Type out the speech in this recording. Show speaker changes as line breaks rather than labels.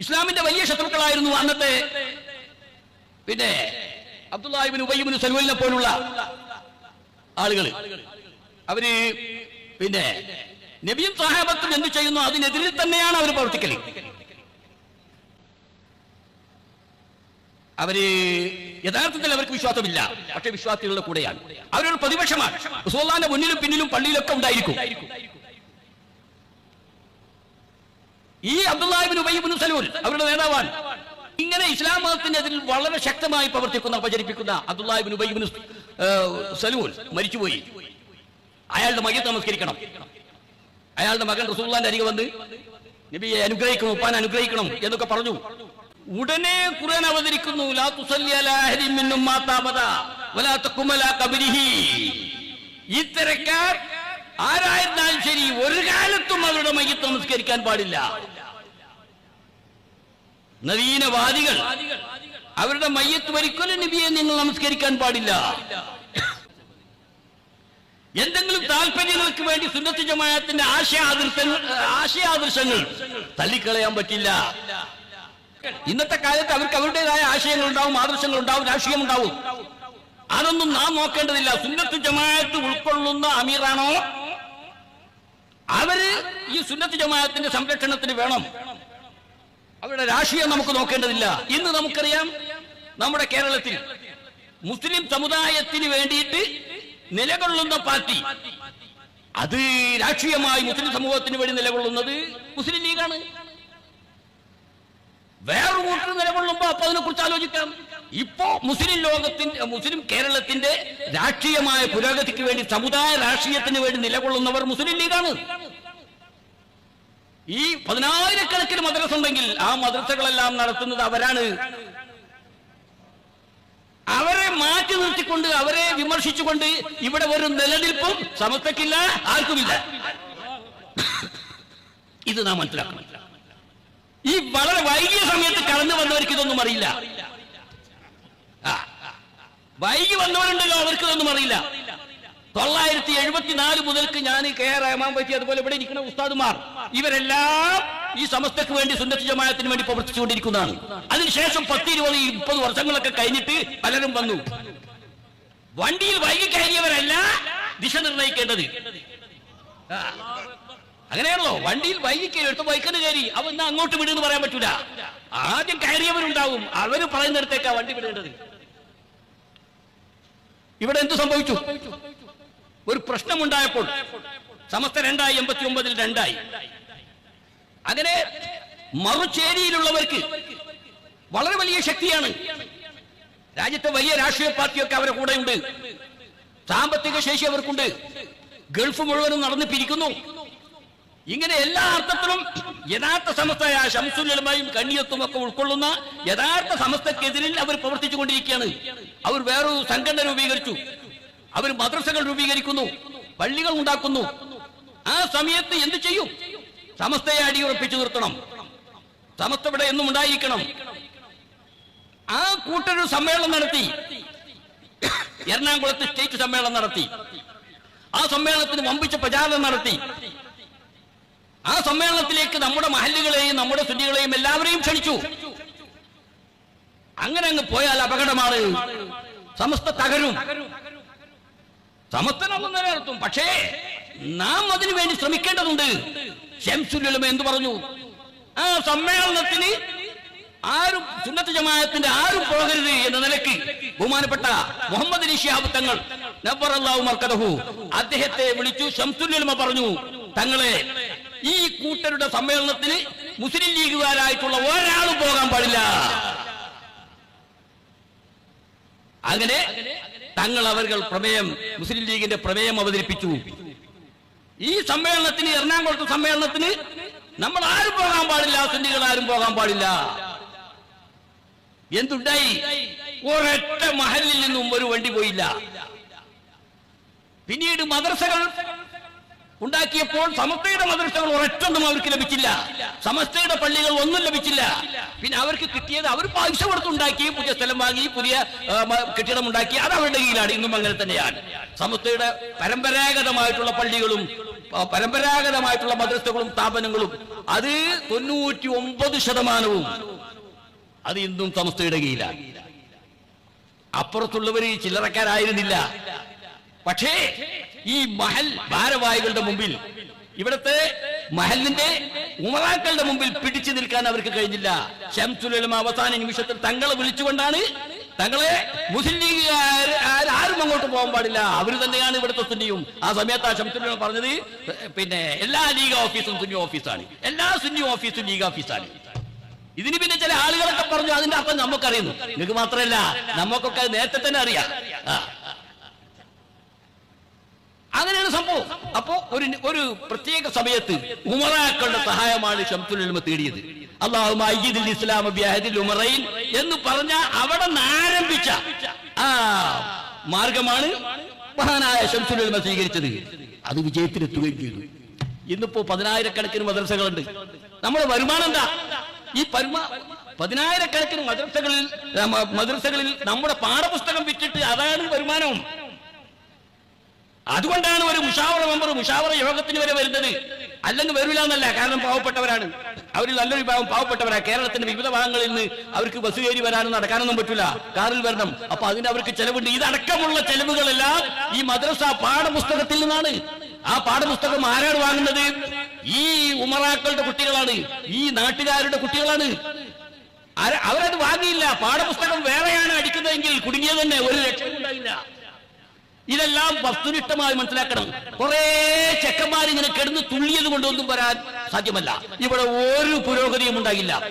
ഇസ്ലാമിന്റെ വലിയ ശത്രുക്കളായിരുന്നു അന്നത്തെ പിന്നെ അബ്ദുല്ലാഹിബിൻ ഉബൈബിന് സൽവലിനെ പോലുള്ള ആളുകൾ അവർ പിന്നെ നബിയും സഹാബത്തും എന്ത് ചെയ്യുന്നു? അതിനെതിരിൽ തന്നെയാണ് അവർ പ്രവർത്തിക്കൽ. അവർ യഥാർത്ഥത്തിൽ അവർക്ക് വിശ്വാസമില്ല. പക്ഷെ വിശ്വാസികളുടെ കൂടെയാണ്. അവരൊരു പ്രതിപക്ഷമാണ്. റസൂലുള്ളാഹിന്റെ മുന്നിലും പിന്നിലും പള്ളിയിലൊക്കെ ഉണ്ടായിരിക്കും. ഈ അബ്ദുല്ലാഹിബിൻ സലൂൽ അവരുടെ നേതാവാണ്. ഇങ്ങനെ ഇസ്ലാം മതത്തിനെതിരിൽ വളരെ ശക്തമായി പ്രവർത്തിക്കുന്ന പ്രചരിപ്പിക്കുന്ന അബ്ദുല്ലാഹിബിൻ സലൂൽ മരിച്ചുപോയി. അയാളുടെ മയ്യത്ത് നമസ്കരിക്കണം. അയാളുടെ മകൻ റസൂള്ളാന്റെ അരികെ വന്ന് നബിയെ അനുഗ്രഹിക്കണം ഉപ്പാൻ അനുഗ്രഹിക്കണം എന്നൊക്കെ പറഞ്ഞു. ഉടനെ ഖുർആൻ അവതരിക്കുന്നു ലാ തുസല്ലി മിന്നും മാതാ വലാ തഖും ഖബരിഹി. ഇത്തരക്കാർ ആരായിരുന്നാലും ശരി ഒരു കാലത്തും അവരുടെ മയ്യത്ത് നമസ്കരിക്കാൻ പാടില്ല. നവീനവാദികൾ. അവരുടെ മയ്യത്ത് ഒരിക്കലും നബിയെ നിങ്ങൾ നമസ്കരിക്കാൻ പാടില്ല. എന്തെങ്കിലും താല്പര്യങ്ങൾക്ക് വേണ്ടി സുന്നത്ത് ജമാഅത്തിന്റെ ആശയാദർശങ്ങൾ ആശയാദർശങ്ങൾ തള്ളിക്കളയാൻ പറ്റില്ല. ഇന്നത്തെ കാലത്ത് അവർക്ക് അവരുടേതായ ആശയങ്ങൾ ഉണ്ടാവും ആദർശങ്ങൾ ഉണ്ടാവും രാഷ്ട്രീയം ഉണ്ടാവും. അതൊന്നും നാം നോക്കേണ്ടതില്ല. സുന്നത്ത് ജമാഅത്ത് ഉൾക്കൊള്ളുന്ന അമീറാണോ? അവർ ഈ സുന്നത്ത് ജമാഅത്തിന്റെ സംരക്ഷണത്തിന് വേണം. അവരുടെ രാഷ്ട്രീയം നമുക്ക് നോക്കേണ്ടതില്ല. ഇന്ന് നമുക്കറിയാം നമ്മുടെ കേരളത്തിൽ മുസ്ലിം സമുദായത്തിന് വേണ്ടിയിട്ട് നിലകൊള്ളുന്ന പാർട്ടി അത് രാഷ്ട്രീയമായി മുസ്ലിം സമൂഹത്തിന് വേണ്ടി നിലകൊള്ളുന്നത് മുസ്ലിം ലീഗാണ്. വേറൊരു കൂട്ടർ നിലകൊള്ളുമ്പോ അപ്പൊ അതിനെ കുറിച്ച് ആലോചിക്കാം. ഇപ്പോ മുസ്ലിം ലോകത്തിന്റെ മുസ്ലിം കേരളത്തിന്റെ രാഷ്ട്രീയമായ പുരോഗതിക്ക് വേണ്ടി സമുദായ രാഷ്ട്രീയത്തിന് വേണ്ടി നിലകൊള്ളുന്നവർ മുസ്ലിം ലീഗാണ്. ഈ പതിനായിരക്കണക്കിന് മദ്രസ ഉണ്ടെങ്കിൽ ആ മദ്രസകളെല്ലാം നടത്തുന്നത് അവരാണ്. അവരെ മാറ്റി നിർത്തിക്കൊണ്ട് അവരെ വിമർശിച്ചുകൊണ്ട് ഇവിടെ ഒരു നിലനിൽപ്പും സമസ്തക്കില്ല ആർക്കുമില്ല. ഇത് നാം മനസ്സിലാക്കണം. ഈ വളരെ വൈകിയ സമയത്ത് കടന്നു വന്നവർക്ക് ഇതൊന്നും അറിയില്ല. വൈകി വന്നവരുണ്ടല്ലോ അവർക്ക് ഇതൊന്നും അറിയില്ല. തൊള്ളായിരത്തി എഴുപത്തിനാല് മുതൽക്ക് ഞാൻ കെ ആർ റഹ്മാൻ പറ്റി അതുപോലെ ഇവിടെ ഇരിക്കുന്ന ഉസ്താദുമാർ ഇവരെല്ലാം ഈ സമസ്തക്ക് വേണ്ടി സുന്നത്ത് ജമാഅത്തിന് വേണ്ടി പ്രവർത്തിച്ചുകൊണ്ടിരിക്കുന്നതാണ്. അതിനുശേഷം പത്ത് ഇരുപത് മുപ്പത് വർഷങ്ങളൊക്കെ കഴിഞ്ഞിട്ട് പലരും വന്നു. വണ്ടിയിൽ വൈകി കയറിയവരല്ല ദിശ നിർണയിക്കേണ്ടത്. അങ്ങനെയാണല്ലോ. വണ്ടിയിൽ വൈകി കയറി എടുത്ത് ബൈക്കിന് കയറി അവ ഇന്ന് അങ്ങോട്ട് വിടുന്ന് പറയാൻ പറ്റൂല. ആദ്യം കയറിയവരുണ്ടാവും. അവർ പറയുന്നിടത്തേക്കാ വണ്ടി വിടേണ്ടത്. ഇവിടെ എന്ത് സംഭവിച്ചു? ഒരു പ്രശ്നമുണ്ടായപ്പോൾ സമസ്ത രണ്ടായി എൺപത്തി ഒമ്പതിൽ രണ്ടായി. അങ്ങനെ മറുചേരിയിലുള്ളവർക്ക് വളരെ വലിയ ശക്തിയാണ്. രാജ്യത്തെ വലിയ രാഷ്ട്രീയ പാർട്ടിയൊക്കെ അവരുടെ ഉണ്ട് സാമ്പത്തിക ശേഷി അവർക്കുണ്ട്. ഗൾഫ് മുഴുവനും നടന്ന് പിരിക്കുന്നു. ഇങ്ങനെ എല്ലാ അർത്ഥത്തിലും യഥാർത്ഥ സമസ്തയായ ശംസുലമയും കണ്ണിയത്തും ഒക്കെ ഉൾക്കൊള്ളുന്ന യഥാർത്ഥ സമസ്തക്കെതിരിൽ അവർ പ്രവർത്തിച്ചു കൊണ്ടിരിക്കുകയാണ് അവർ വേറൊരു സംഘടന രൂപീകരിച്ചു. അവർ മദ്രസകൾ രൂപീകരിക്കുന്നു പള്ളികൾ ഉണ്ടാക്കുന്നു. ആ സമയത്ത് എന്ത് ചെയ്യും? സമസ്തയെ അടിയുറപ്പിച്ചു നിർത്തണം. സമസ്ത ഇവിടെ എന്നും ഉണ്ടായിരിക്കണം. ആ കൂട്ടൊരു സമ്മേളനം നടത്തി. എറണാകുളത്ത് സ്റ്റേറ്റ് സമ്മേളനം നടത്തി. ആ സമ്മേളനത്തിന് വമ്പിച്ച പ്രചാരണം നടത്തി. ആ സമ്മേളനത്തിലേക്ക് നമ്മുടെ മഹല്ലുകളെയും നമ്മുടെ സുന്നികളെയും എല്ലാവരെയും ക്ഷണിച്ചു. അങ്ങനെ അങ്ങ് പോയാൽ അപകടമാണ്. സമസ്ത തകരും. സമസ്തനൊന്നും നിലനിർത്തും. പക്ഷേ നാം അതിനു വേണ്ടി ശ്രമിക്കേണ്ടതുണ്ട്. ഷംസുലുലമ എന്തു പറഞ്ഞു? ആ സമ്മേളനത്തിന് ആരും സുന്നത്ത് ജമാഅത്തിന്റെ ആരും പോകരുത് എന്ന നിലയ്ക്ക് ബഹുമാനപ്പെട്ട മുഹമ്മദ് ശിഹാബ് തങ്ങൾ നബ്ബറല്ലാഹു അദ്ദേഹത്തെ വിളിച്ചു ഷംസുലുലമ പറഞ്ഞു തങ്ങളെ ഈ കൂട്ടരുടെ സമ്മേളനത്തിന് മുസ്ലിം ലീഗുകാരായിട്ടുള്ള ഒരാളും പോകാൻ പാടില്ല. അങ്ങനെ തങ്ങൾ അവർ പ്രമേയം മുസ്ലിം ലീഗിന്റെ പ്രമേയം അവതരിപ്പിച്ചു. ഈ സമ്മേളനത്തിന് എറണാകുളത്ത് സമ്മേളനത്തിന് നമ്മൾ ആരും പോകാൻ പാടില്ല സുന്നികൾ ആരും പോകാൻ പാടില്ല. എന്തുണ്ടായി? ഒരൊറ്റ മഹലിൽ നിന്നും ഒരു വണ്ടി പോയില്ല. പിന്നീട് മദ്രസകൾ ഉണ്ടാക്കിയപ്പോൾ സമസ്തയുടെ മദ്രസകൾ ഒരൊറ്റൊന്നും അവർക്ക് ലഭിച്ചില്ല. സമസ്തയുടെ പള്ളികൾ ഒന്നും ലഭിച്ചില്ല. പിന്നെ അവർക്ക് കിട്ടിയത് അവർ പൈസ കൊടുത്തുണ്ടാക്കി പുതിയ സ്ഥലം വാങ്ങി പുതിയ കെട്ടിടം ഉണ്ടാക്കി. അത് അവരുടെ കീഴിലാണ്. ഇന്നും അങ്ങനെ തന്നെയാണ്. സമസ്തയുടെ പരമ്പരാഗതമായിട്ടുള്ള പള്ളികളും പരമ്പരാഗതമായിട്ടുള്ള മദ്രസകളും സ്ഥാപനങ്ങളും അത് തൊണ്ണൂറ്റി ഒമ്പത് ശതമാനവും അത് ഇന്നും സമസ്തയുടെ കീഴിലാണ്. അപ്പുറത്തുള്ളവര് ചില്ലറക്കാരായിരുന്നില്ല. പക്ഷേ ഈ മഹൽ ഭാരവാഹികളുടെ മുമ്പിൽ. ഇവിടത്തെ മഹലിന്റെ ഉമറാക്കളുടെ മുമ്പിൽ പിടിച്ചു നിൽക്കാൻ അവർക്ക് കഴിഞ്ഞില്ല. ഷംസുലമ അവസാന നിമിഷത്തിൽ തങ്ങളെ വിളിച്ചുകൊണ്ടാണ് തങ്ങളെ മുസ്ലിം ലീഗ് ആരും അങ്ങോട്ട് പോകാൻ പാടില്ല. അവർ തന്നെയാണ് ഇവിടുത്തെ സുന്നിയും. ആ സമയത്ത് ആ ഷംസുലമ പറഞ്ഞത് പിന്നെ എല്ലാ ലീഗ് ഓഫീസും സുന്നി ഓഫീസാണ്. എല്ലാ സുന്നി ഓഫീസും ലീഗ് ഓഫീസാണ്. ഇതിന് പിന്നെ ചില ആളുകളൊക്കെ പറഞ്ഞു അതിന്റെ അർത്ഥം നമുക്കറിയുന്നു. നിങ്ങൾക്ക് മാത്രമല്ല നമുക്കൊക്കെ നേരത്തെ തന്നെ അറിയാം. അങ്ങനെയാണ് സംഭവം. അപ്പോ ഒരു ഒരു പ്രത്യേക സമയത്ത് ഉമറാക്കളുടെ സഹായമാണ് ഷംസുൽ തേടിയത്. അള്ളാഹു ഇസ്ലാം ഉമറയിൽ എന്ന് പറഞ്ഞ അവിടെ ആരംഭിച്ച ആ മാർഗമാണ് മഹാനായ ഇൽമ സ്വീകരിച്ചത്. അത് വിജയത്തിലെത്തുകയും ചെയ്തു. ഇന്നിപ്പോ പതിനായിരക്കണക്കിന് മദ്രസകളുണ്ട്. നമ്മുടെ വരുമാനം എന്താ? ഈ പരുമ പതിനായിരക്കണക്കിന് മദ്രസകളിൽ മദ്രസകളിൽ നമ്മുടെ പാഠപുസ്തകം വിറ്റിട്ട് അതാണ് വരുമാനം. അതുകൊണ്ടാണ് ഒരു മുഷാവറ മെമ്പർ മുഷാവറ യോഗത്തിന് വരെ വരുന്നത്. അല്ലെങ്കിൽ വരില്ല എന്നല്ല കാരണം പാവപ്പെട്ടവരാണ്. അവർ നല്ലൊരു വിഭാഗം പാവപ്പെട്ടവരാ. കേരളത്തിന്റെ വിവിധ ഭാഗങ്ങളിൽ നിന്ന് അവർക്ക് ബസ് കയറി വരാനും നടക്കാനൊന്നും പറ്റില്ല കാറിൽ വരണം. അപ്പൊ അതിന് അവർക്ക് ചെലവുണ്ട്. ഇതടക്കമുള്ള ചെലവുകളെല്ലാം ഈ മദ്രസ പാഠപുസ്തകത്തിൽ നിന്നാണ്. ആ പാഠപുസ്തകം ആരാണ് വാങ്ങുന്നത്? ഈ ഉമറാക്കളുടെ കുട്ടികളാണ്. ഈ നാട്ടുകാരുടെ കുട്ടികളാണ്. അവരത് വാങ്ങിയില്ല. പാഠപുസ്തകം വേറെയാണ് അടിക്കുന്നതെങ്കിൽ കുടുങ്ങിയത് തന്നെ ഒരു ലക്ഷം ഉണ്ടായില്ല ഇതെല്ലാം വസ്തുനിഷ്ഠമായി മനസ്സിലാക്കണം. കുറെ ചെക്കന്മാർ ഇങ്ങനെ കിടന്ന് തുള്ളിയത് കൊണ്ടൊന്നും വരാൻ സാധ്യമല്ല. ഇവിടെ ഒരു പുരോഗതിയും ഉണ്ടാകില്ല.